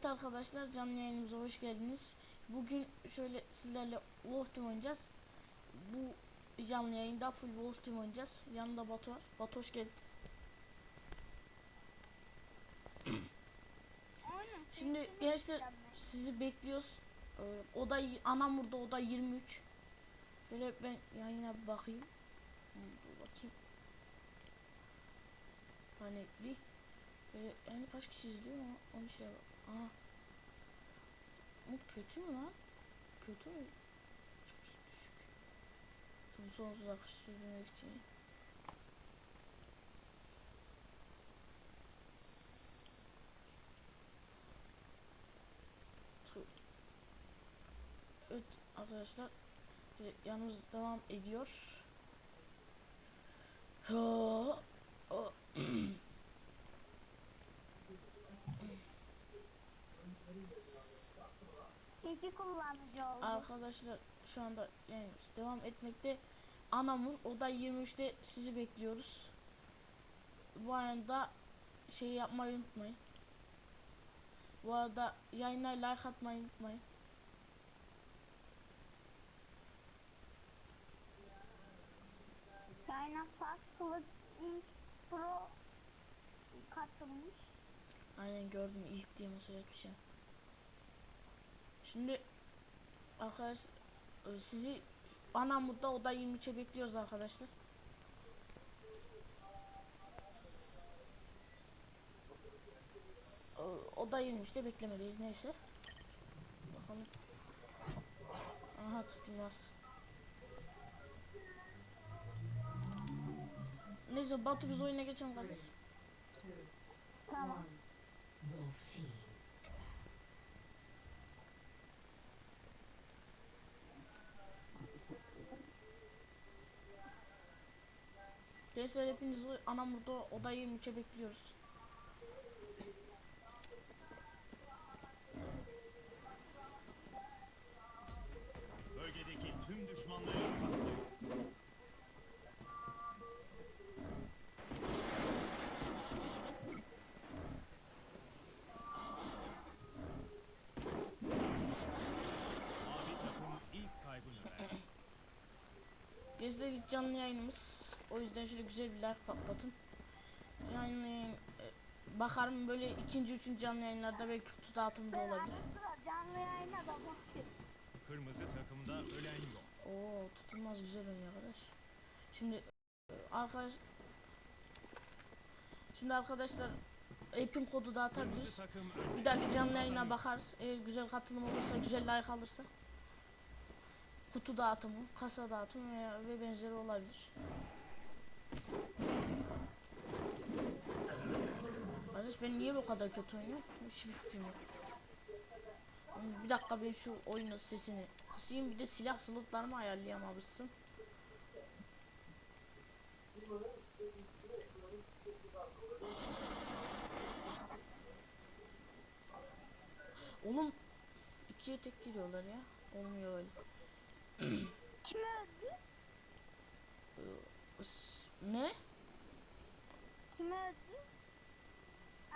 Evet arkadaşlar canlı yayınımıza hoş geldiniz. Bugün şöyle sizlerle Wolf Team oynayacağız. Bu canlı yayında full Wolf Team oynayacağız. Yanında Batu var. Batu hoş geldin. Şimdi gençler sizi bekliyoruz. Ee, oda Anamur'da oda 23. Şöyle ben yayına bir bakayım. Dur bakayım. Bir böyle yani kaç kişi izliyor ama onu şey yap. Aha. Bu kötü mü lan? Kötü mü? Çok sonsuz akış sürdürmek için. Evet arkadaşlar yalnız devam ediyor. Ha, o- ben. İki kullanıcı oldu. arkadaşlar şu anda yani devam etmekte. Anamur oda 23'te sizi bekliyoruz. Bu arada şey yapmayı unutmayın. Bu arada yayına like atmayı unutmayın. Kılıç Inc. Pro katılmış. Aynen gördüm ilk diye mesaj atmışım. Şimdi arkadaş e, sizi Anamur'da oda 23'e bekliyoruz arkadaşlar. O- Oda 23'te beklemedeyiz neyse. Bakalım. Aha tutulmaz. Neyse Batu biz oyuna geçelim kardeş. Tamam. Wolf Team. Gençler hepinizi Anamur'da oda 23'e bekliyoruz. Bölgedeki tüm düşmanları ilk canlı yayınımız. O yüzden şöyle güzel bir like patlatın. Yayın, e, bakarım böyle ikinci, üçüncü canlı yayınlarda belki kutu dağıtımı da olabilir. canlı yayına da. Kırmızı takımda ölen yok. Oo tutulmaz güzel oynuyor arkadaş. Şimdi e, arkadaş Şimdi arkadaşlar app'in kodu Kırmızı dağıtabiliriz. Bir dahaki canlı yayına bakarız. Eğer güzel katılım olursa, güzel like alırsa kutu dağıtımı, kasa dağıtımı veya ve benzeri olabilir. Kardeş ben niye bu kadar kötü oynuyorum? Hiçbir fikrim yok. Bir dakika ben şu oyunun sesini kısayım bir de silah slotlarımı ayarlayamamışsın. Oğlum ikiye tek giriyorlar ya. Olmuyor öyle. Kim öldü? Is- Ne? Kim öldü?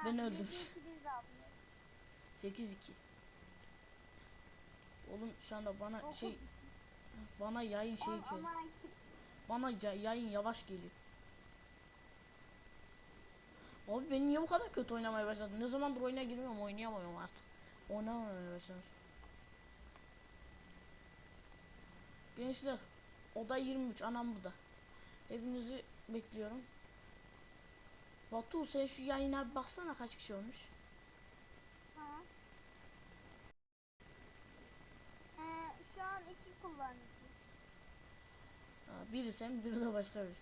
Ben öldüm. de ikiniz abla. 8-2. Oğlum şu anda bana şey bana yayın şey iki- Bana yayın yavaş geliyor. Abi ben niye bu kadar kötü oynamaya başladım? Ne zamandır oyuna girmiyorum oynayamıyorum artık. Oynamamaya başladım. Gençler oda 23 anam burada. Hepinizi bekliyorum. Batu sen şu yayına bir baksana kaç kişi olmuş. Ha. Ee, şu an iki kullanıcı. Ha, biri sen biri de başka biri.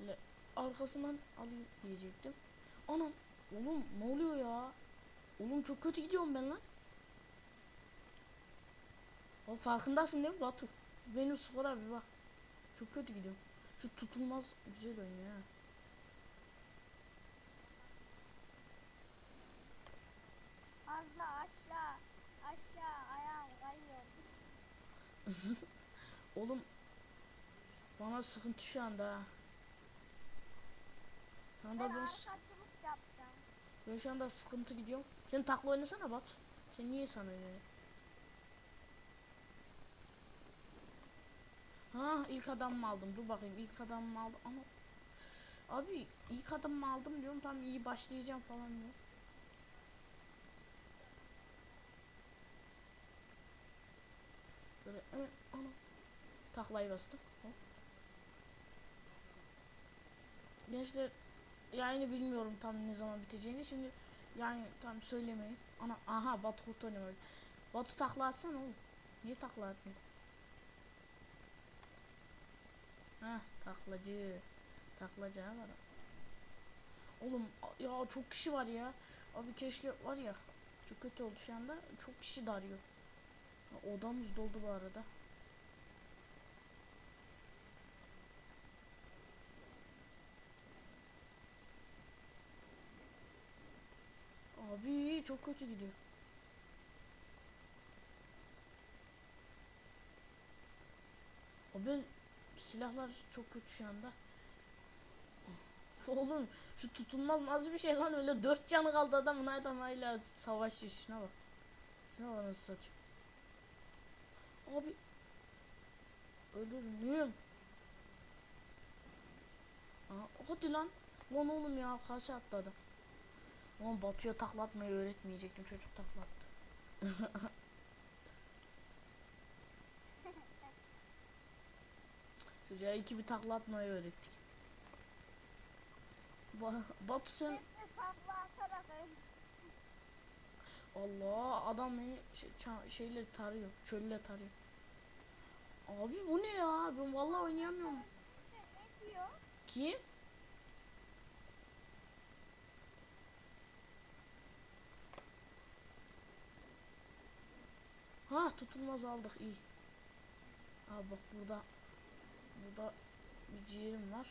Böyle arkasından alayım diyecektim. Anam oğlum ne oluyor ya? Oğlum çok kötü gidiyorum ben lan. O farkındasın değil mi Batu? Benim skora bir bak. Çok kötü gidiyorum. Şu tutulmaz güzel oyun ya. Aşağı. Aşağı ayağım kayıyor. Oğlum Bana sıkıntı şu anda ha. Şu Ben anda ben, yapacağım. ben şu anda sıkıntı gidiyorum. Sen takla oynasana Batu. Sen niye sana oynuyorsun? Ha ilk adamımı aldım. Dur bakayım ilk adamımı aldım. Ama abi ilk adamımı aldım diyorum tam iyi başlayacağım falan diyor. Böyle hemen ana taklayı bastım. Gençler yani bilmiyorum tam ne zaman biteceğini şimdi yani tam söylemeyin. Ana aha Batu kurtarıyor. Batu takla atsana oğlum. Niye takla atmıyor? Ha taklacı. Taklacı ha var. Oğlum ya çok kişi var ya. Abi keşke var ya. Çok kötü oldu şu anda. Çok kişi darıyor. Odamız doldu bu arada. Abi çok kötü gidiyor. Ben silahlar çok kötü şu anda. Oğlum şu tutulmaz nasıl bir şey lan öyle dört canı kaldı adamın adamıyla savaşıyor şuna bak. Şuna bak nasıl satayım. Abi ölürüm. Aa, hadi lan. Lan oğlum ya kase atladı. Ulan Batu'ya taklatmayı öğretmeyecektim çocuk taklattı. Çocuğa iki bir taklatmayı öğrettik. Ba Batu sen takla. Allah adam beni şey, şeyle tarıyor. Çölle tarıyor. Abi bu ne ya? Ben vallahi oynayamıyorum. Kim? Ha tutulmaz aldık iyi. Aa bak burada burada bir ciğerim var.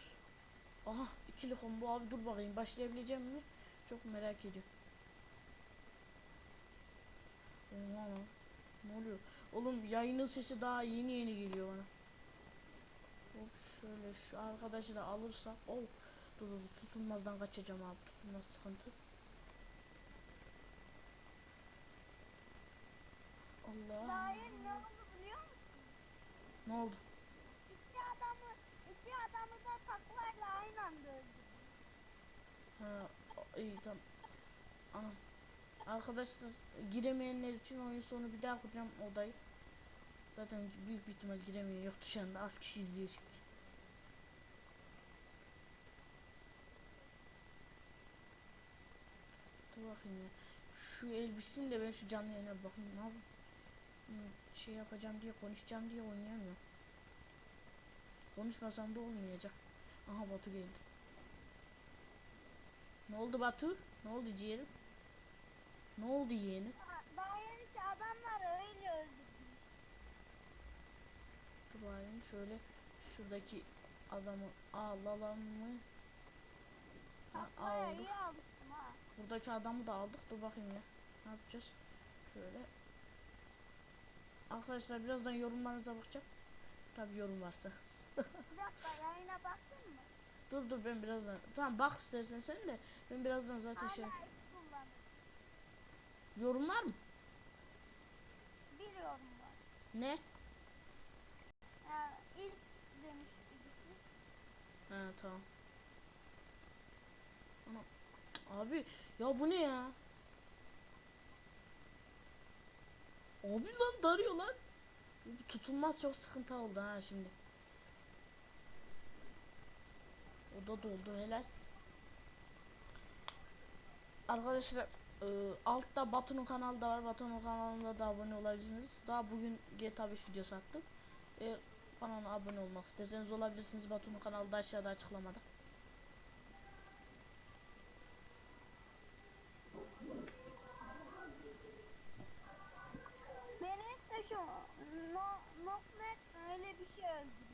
Aha ikili combo abi dur bakayım başlayabileceğim mi? Çok merak ediyorum. Oha. Ne oluyor? Oğlum yayının sesi daha yeni yeni geliyor bana. Hop şöyle şu arkadaşı da alırsak. Oh dur dur tutulmazdan kaçacağım abi tutulmaz sıkıntı. Allah. Dair ne oldu biliyor musun? Ne oldu? İki adamı, iki adamı da taklayla iyi tamam. Anam. Arkadaşlar giremeyenler için oyun sonu bir daha kuracağım odayı. Zaten büyük bir ihtimal giremiyor. Yoktu şu az kişi izliyor çünkü. Dur bakayım ya. Şu elbisin de ben şu canlı yayına bakayım. Ne yapayım? Şey yapacağım diye konuşacağım diye oynayamıyorum. Konuşmasam da olmayacak. Aha Batu geldi. Ne oldu Batu? Ne oldu ciğerim? Ne oldu yeğenim? Yeni ki adamlar öyle öldürdü. Dur şöyle şuradaki adamı alalım mı? Ha, aldık. Buradaki adamı da aldık. Dur bakayım ya. Ne yapacağız? Şöyle. Arkadaşlar birazdan yorumlarınıza bakacağım. Tabi yorum varsa. Bir dakika yayına baktın mı? Dur dur ben birazdan. Tamam bak istersen sen de. Ben birazdan zaten şey. Hala kullanım. Yorum var mı? Bir yorum var. Ne? Ya, ilk birisi. Ha tamam. Ana. Abi ya bu ne ya? Abi lan darıyor lan. Tutulmaz çok sıkıntı oldu ha şimdi. O da doldu helal. Arkadaşlar e, altta Batu'nun kanalı da var. Batu'nun kanalına da abone olabilirsiniz. Daha bugün GTA 5 videosu attım. Eğer kanalına abone olmak isterseniz olabilirsiniz. Batu'nun kanalı da aşağıda açıklamada. Beni de şu no, Nokmet öyle bir şey öldürüyor.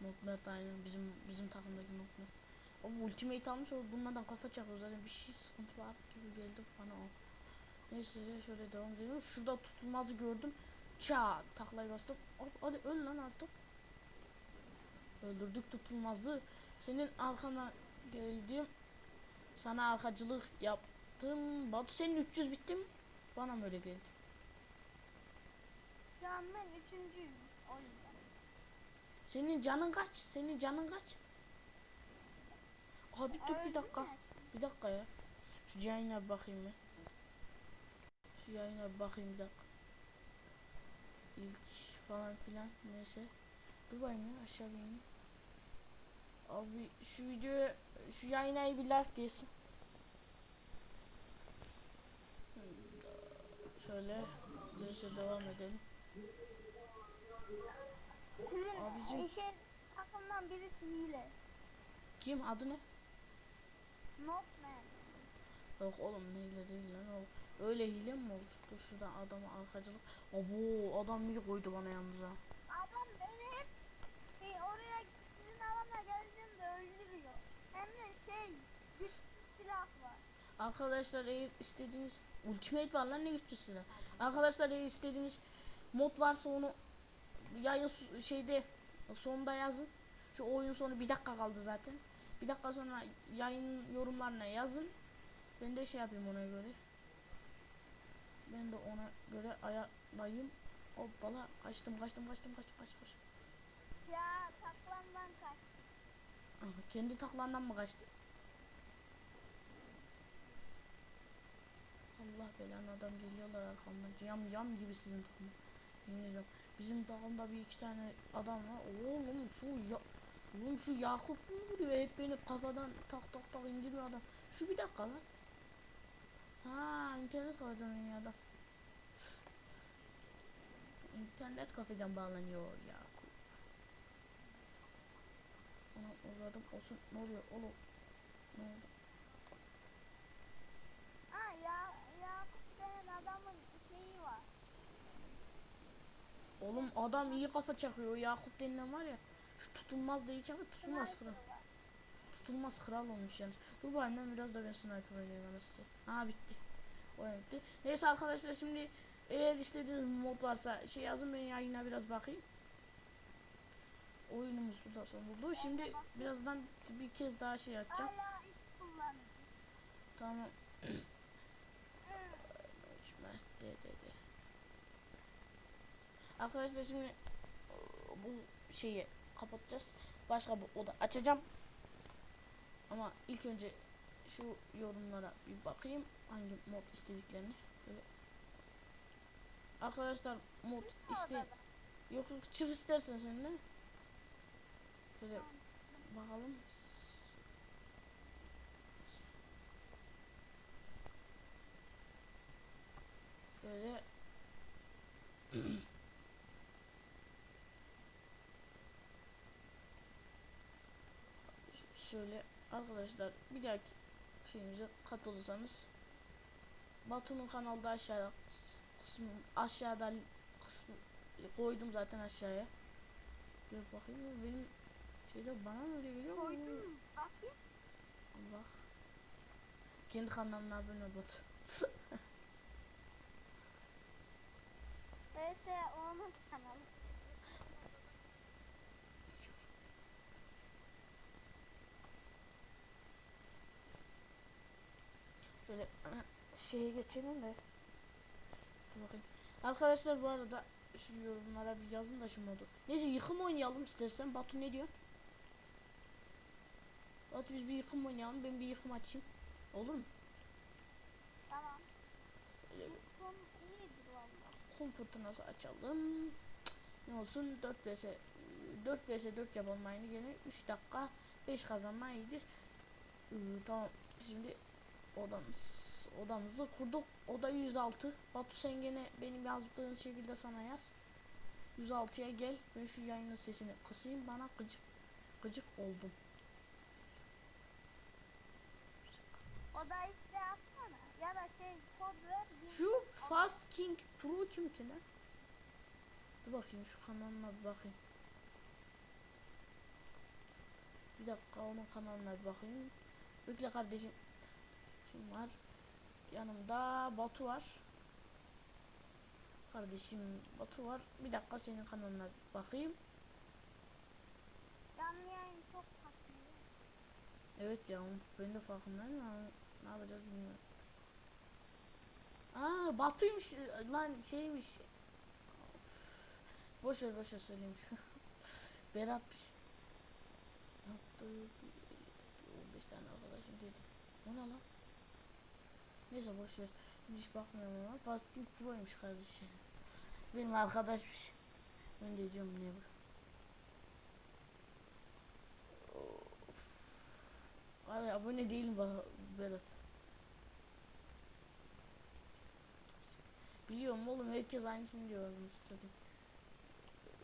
Nokmert aynen bizim bizim takımdaki Nokmert. O ultimate almış o bunlardan kafa çakıyor zaten bir şey sıkıntı var gibi geldi bana o. Neyse şöyle devam edelim. Şurada tutulmazı gördüm. Ça taklayı bastım. Hop, hadi öl lan artık. Öldürdük tutulmazı. Senin arkana geldim. Sana arkacılık yaptım. Batu senin 300 bitti mi? Bana mı öyle geldi? An ben üçüncüyüm. O yüzden. Senin canın kaç? Senin canın kaç? Abi dur bir dakika. Bir dakika ya. Şu yayına bir bakayım ben. Şu yayına bir bakayım bir dakika. İlk falan filan neyse. Dur bakayım ya aşağı ineyim. Abi şu videoya şu yayına bir like diyesin. Şöyle neyse devam edelim. Sizin Abicim. işin takımdan birisi hile. Kim adı ne? Notman. Yok oğlum ne hile değil lan o. Öyle hile mi olur? Dur şuradan adama arkacılık. Abo adam bir koydu bana yalnız ha. Adam beni hep şey, oraya sizin alana geldiğimde öldürüyor. Hem de şey güç silah var. Arkadaşlar eğer istediğiniz Ultimate var lan ne güçlü silah. Arkadaşlar eğer istediğiniz mod varsa onu yayın şeyde sonunda yazın. Şu oyun sonu bir dakika kaldı zaten. Bir dakika sonra yayın yorumlarına yazın. Ben de şey yapayım ona göre. Ben de ona göre ayarlayayım. Hoppala kaçtım kaçtım kaçtım kaçtım kaçtım kaçtım. Ya taklandan kaç. Aha, kendi taklandan mı kaçtı? Allah belanı adam geliyorlar arkamdan. Yam yam gibi sizin takım. Yemin ediyorum. Bizim takımda bir iki tane adam var. Oğlum şu ya Oğlum şu Yakup mu vuruyor? Hep beni kafadan tak tak tak indiriyor adam. Şu bir dakika lan. Ha internet kafeden oynuyor adam. İnternet kafeden bağlanıyor Yakup. Ona uğradım olsun. Ne oluyor oğlum? Ne oldu? Ha ya Yakup denen adamın şeyi var. Oğlum adam iyi kafa çakıyor. Yakup denilen var ya. Şu tutulmaz da iyi çakıyor. Tutulmaz kral. Tutulmaz kral olmuş yani. Dur ben biraz da ben sniper oynayayım anasını. Ha bitti. Oyun bitti. Neyse arkadaşlar şimdi eğer istediğiniz mod varsa şey yazın ben yayına biraz bakayım. Oyunumuz burada son buldu. Şimdi birazdan bir kez daha şey açacağım. Tamam. Mert de de de. Arkadaşlar şimdi e, bu şeyi kapatacağız. Başka bir oda açacağım. Ama ilk önce şu yorumlara bir bakayım. Hangi mod istediklerini. Böyle. Arkadaşlar mod iste yok yok çık istersen sen de. Böyle bakalım. Böyle şöyle arkadaşlar bir dahaki şeyimize katılırsanız Batu'nun kanalda aşağıda kısmı aşağıda kısmı koydum zaten aşağıya. Dur bakayım benim şeyde bana mı öyle geliyor mu? Bakayım. Allah. Kendi kanalına abone ol Batu. PS onun kanalı. Böyle hemen şeye geçelim de. Dur bakayım. Arkadaşlar bu arada şu yorumlara bir yazın da şu modu. Neyse yıkım oynayalım istersen. Batu ne diyor? Batu biz bir yıkım oynayalım. Ben bir yıkım açayım. Olur mu? Tamam. İyidir valla. kum fırtınası açalım. Ne olsun 4 vs 4 vs 4 yapalım aynı gene 3 dakika 5 kazanma iyidir. Ee, tamam şimdi odamız odamızı kurduk. Oda 106. Batu sen gene benim yazdığım şekilde sana yaz. 106'ya gel. Ben şu yayının sesini kısayım. Bana gıcık gıcık oldum. O da işte atsana. Ya da şey kod ver. Şu Fast King Pro kim ki lan? Dur bakayım şu kanalına bir bakayım. Bir dakika onun kanalına bir bakayım. Bekle kardeşim. Kim var? Yanımda Batu var. Kardeşim Batu var. Bir dakika senin kanalına bakayım. Yalnız Evet ya ben de farkındayım ama ne yapacağız bilmiyorum. Aa Batu'ymuş lan şeymiş. Boş ver boş ver söyleyeyim. Berat'mış. Yaptı. 15 tane arkadaşım dedi. O ne lan? Neyse boş ver. Hiç bakmıyorum ama Pascal Pro'ymuş kardeşi. Benim arkadaşmış. Ben de diyorum ne bu? Of. Ya abone değilim bak Berat. Biliyorum oğlum herkes aynısını diyor satayım.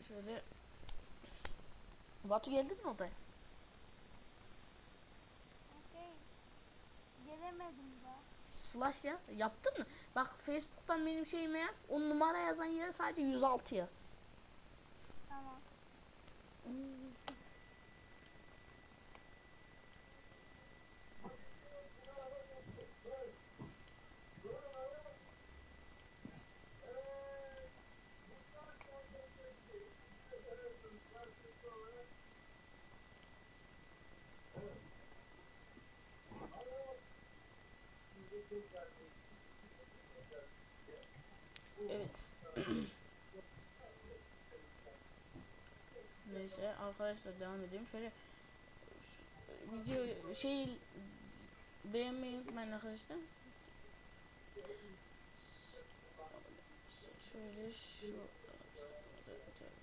Şöyle Batu geldin mi odaya? Okey. Gelemedim. Slash ya. Yaptın mı? Bak Facebook'tan benim şeyime yaz. O numara yazan yere sadece 106 yaz. Tamam. Evet. Neyse arkadaşlar devam edelim. Şöyle video şey beğenmeyi unutmayın arkadaşlar. Şöyle şu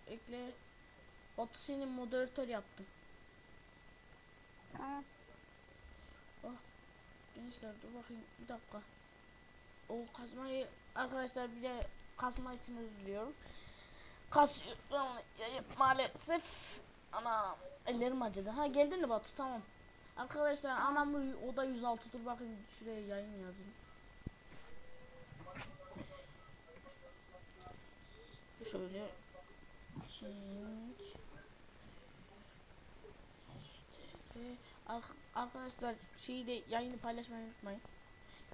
ekle. Batu senin moderatör yaptım. Tamam. Gençler dur bakayım bir dakika. O kasmayı arkadaşlar bir de kasma için özür diliyorum. Kasıyorum yayıp maalesef. Ana ellerim acıdı. Ha geldin mi Batu tamam. Arkadaşlar anamın oda 106 dur bakayım şuraya yayın yazayım. Şöyle arkadaşlar şeyi de yayını paylaşmayı unutmayın.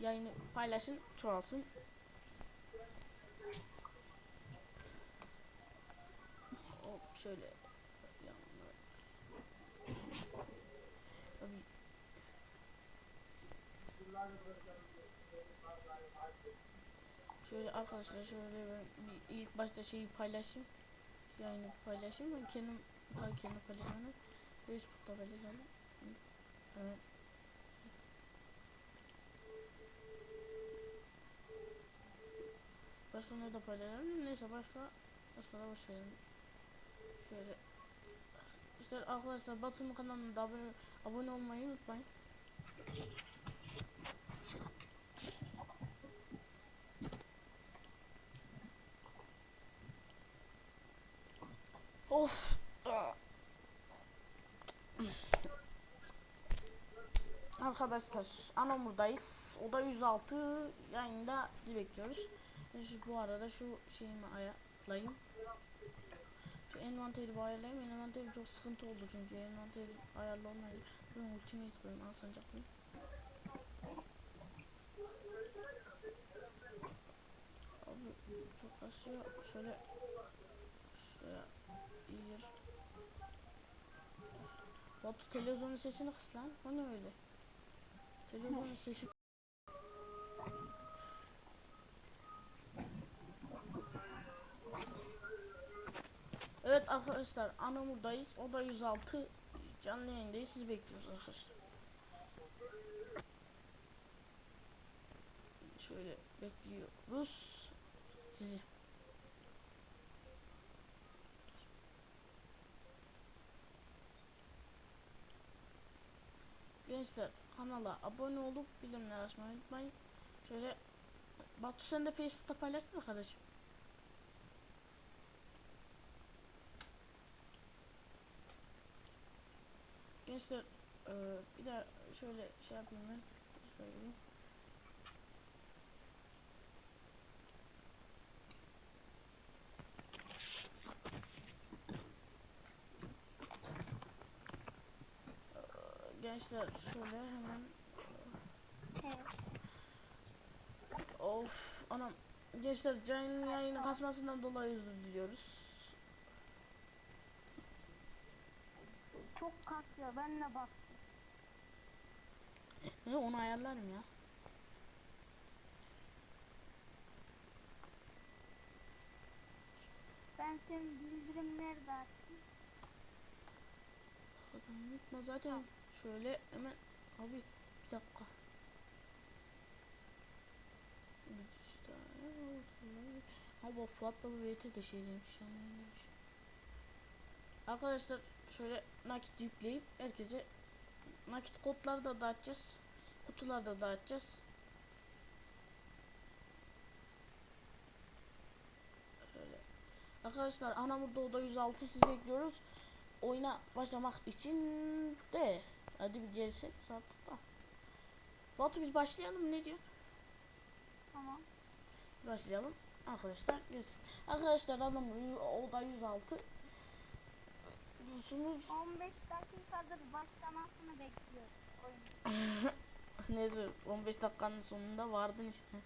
Yayını paylaşın, çoğalsın. Hop şöyle. Şöyle arkadaşlar şöyle ben bir ilk başta şeyi paylaşayım. Yayını paylaşayım. Ben kendim kendim paylaşamam. Facebook'ta paylaşalım. Evet. Başka ne de paylaşalım. Neyse başka başka da boş Şöyle işte arkadaşlar Batu'nun kanalına da abone, abone olmayı unutmayın. Of. Arkadaşlar Anamur'dayız. Oda 106 yayında sizi bekliyoruz. Şu, bu arada şu şeyimi ayarlayayım. Şu envanteri bir ayarlayayım. Envanteri çok sıkıntı oldu çünkü envanteri ayarlı olmayınca. Ben ultimate koyayım alsancaklı. Abi çok kasıyor. Şöyle şöyle iyi. Batu televizyonun sesini kıs lan. O ne öyle? Televizyonun sesi Evet arkadaşlar Anamur'dayız. O da 106 canlı yayındayız. Sizi bekliyoruz arkadaşlar. Şöyle bekliyoruz sizi. Gençler kanala abone olup bildirimleri açmayı unutmayın. Şöyle Batu sen de Facebook'ta paylaşsana kardeşim. Gençler eee, bir de şöyle şey yapayım ben. Eee, Gençler şöyle hemen. Of anam gençler canlı yayını kasmasından dolayı özür diliyoruz. Çok kasıyor. Ben de baktım. He, onu ayarlarım ya. Ben senin bildirimleri de açayım. Adam unutma zaten şöyle hemen abi bir dakika. Ha bak Fuat Baba VT de şey demiş yani demiş. Arkadaşlar şöyle nakit yükleyip herkese nakit kodları da dağıtacağız. Kutular da dağıtacağız. Şöyle. Arkadaşlar Anamur'da Oda 106 sizi bekliyoruz oyuna başlamak için de hadi bir gelsek artık da. Batu biz başlayalım ne diyor? Tamam. Başlayalım. Arkadaşlar gelsin. Arkadaşlar adam yüz- oda 106 biliyorsunuz 15 dakikadır başlamasını bekliyoruz neyse 15 dakikanın sonunda vardın işte.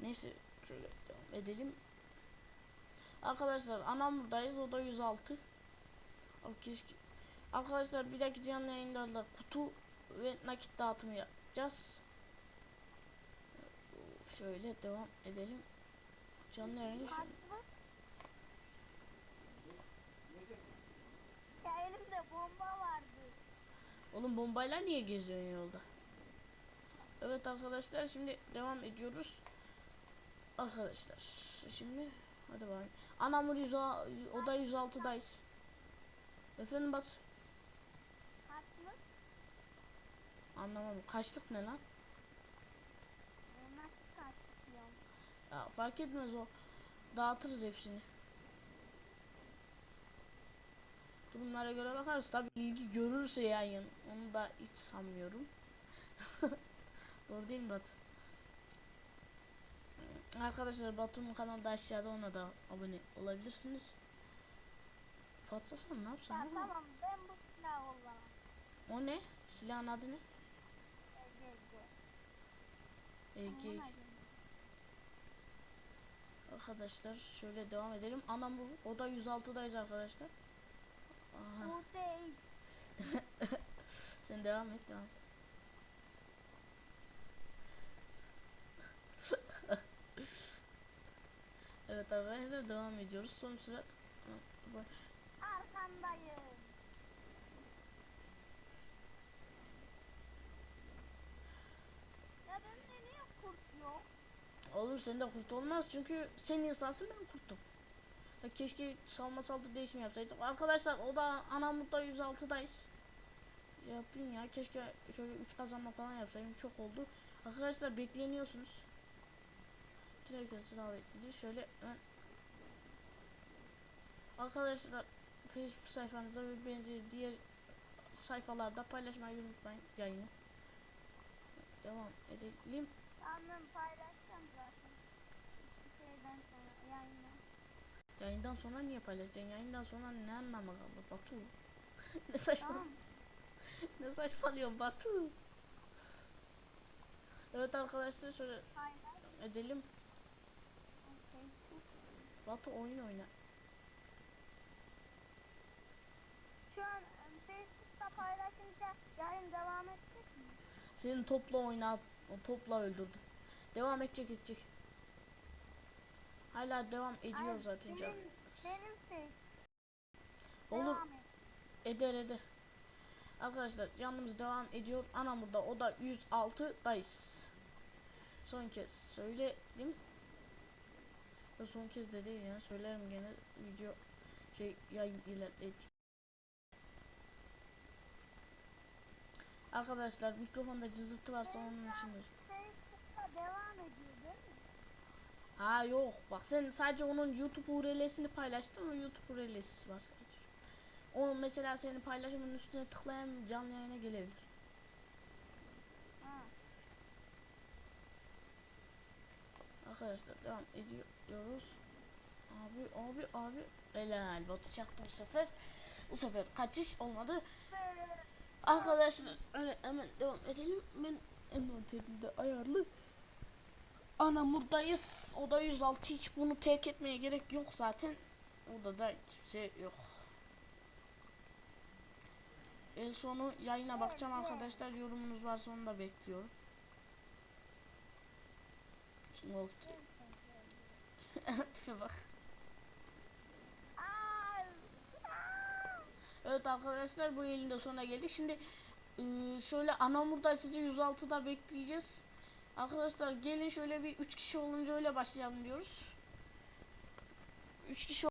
Neyse şöyle devam edelim. Arkadaşlar Anamur'dayız oda 106. Abi keşke. Arkadaşlar bir dahaki canlı yayınlarda kutu ve nakit dağıtımı yapacağız. Şöyle devam edelim. Canlı yayını şu- bomba vardı. Oğlum bombayla niye geziyorsun yolda? Evet arkadaşlar şimdi devam ediyoruz. Arkadaşlar şimdi hadi bakalım. Anamur 100 oda 106'dayız. Efendim bak Karşılık. anlamadım. Kaçlık ne lan? E? Ya fark etmez o. Dağıtırız hepsini. Durumlara göre bakarız. Tabi ilgi görürse yayın. Onu da hiç sanmıyorum. Doğru değil mi Batu? Arkadaşlar Batu'nun kanalı da aşağıda ona da abone olabilirsiniz. Patlasan ne yapsan? Ya tamam ben bu silahı kullanırım. O ne? Silahın adı ne? Ege, Ege. Arkadaşlar şöyle devam edelim. Anam bu. O da 106'dayız arkadaşlar. Aha. Sen devam et devam et. evet arkadaşlar devam ediyoruz. Son sürat. Arkandayım. Ya niye kurt yok? Oğlum sende kurt olmaz çünkü sen insansın ben kurtum. Keşke savunma saldırı değişimi yapsaydık. Arkadaşlar o da Anamut'ta 106'dayız. Yapayım ya keşke şöyle 3 kazanma falan yapsaydım çok oldu. Arkadaşlar bekleniyorsunuz. Bütün herkesi davetlidir. Şöyle ben Arkadaşlar Facebook sayfanızda ve benzeri diğer sayfalarda paylaşmayı unutmayın yayını. Devam edelim. Annem paylaşacağım zaten. Bir şeyden sonra yayına. Yayından sonra niye paylaşacaksın? Yayından sonra ne anlamı kaldı Batu? ne saçma ne saçmalıyorsun Batu? Evet arkadaşlar şöyle edelim. Batu oyun oyna. Şu an e, Facebook'ta paylaşınca yayın devam edecek mi? Senin topla oyna topla öldürdüm. Devam edecek edecek. Hala devam ediyor zaten canım. Olur eder eder. Arkadaşlar canımız devam ediyor. Anamurda o da 106'dayız. Son kez söyledim. Ya son kez de değil ya söylerim gene video şey yayın ilerledik. Arkadaşlar mikrofonda cızırtı varsa onun içindir. Devam ediyor? Ha yok bak sen sadece onun YouTube URL'sini paylaştın o YouTube URL'si var sadece. O mesela senin paylaşımın üstüne tıklayan canlı yayına gelebilir. Ha. Arkadaşlar devam ediyoruz. Abi abi abi helal botu çaktı bu sefer. Bu sefer kaçış olmadı. Arkadaşlar öyle hemen devam edelim. Ben envanterimde ayarlı. Anamurdayız. O da 106 hiç bunu terk etmeye gerek yok zaten. Orada da hiçbir şey yok. En sonu yayına bakacağım arkadaşlar. Yorumunuz varsa onu da bekliyorum. King of Tipe bak. Evet arkadaşlar bu de sonuna geldik. Şimdi eee, şöyle Anamur'da sizi 106'da bekleyeceğiz. Arkadaşlar gelin şöyle bir 3 kişi olunca öyle başlayalım diyoruz. 3 kişi